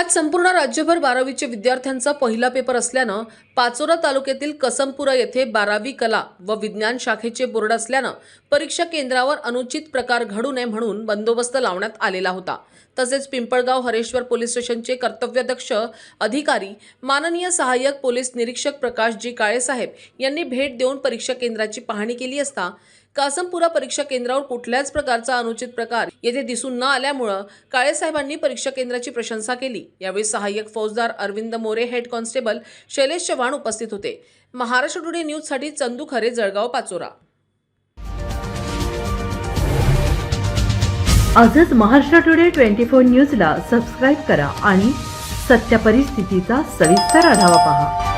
आज संपूर्ण राज्यभर बारावीचे विद्यार्थ्यांचा पहिला पेपर असल्यानं पाचोरा तालुक्यातील कसमपुरा येथे बारावी कला व विज्ञान शाखेचे बोर्ड असल्यानं परीक्षा केंद्रावर अनुचित प्रकार घडू नये म्हणून बंदोबस्त लावण्यात आलेला होता. तसेच पिंपळगाव हरेश्वर पोलीस स्टेशनचे कर्तव्यदक्ष अधिकारी माननीय सहाय्यक पोलीस निरीक्षक प्रकाशजी काळेसाहेब यांनी भेट देऊन परीक्षा केंद्राची पाहणी केली असता कासमपुरा परीक्षा केंद्रावर कुठल्याच प्रकारचा अनुचित प्रकार येथे दिसून न आल्यामुळं काळेसाहेबांनी परीक्षा केंद्राची प्रशंसा केली. यावेळी सहाय्यक फौजदार अरविंद मोरे हेड कॉन्स्टेबल शैलेश चव्हाण उपस्थित होते. महाराष्ट्र टुडे न्यूजसाठी चंदू खरे जळगाव पाचोरा. आजच महाराष्ट्र टुडे ट्वेंटी फोर न्यूजला सबस्क्राईब करा आणि सत्य परिस्थितीचा सविस्तर आढावा पहा.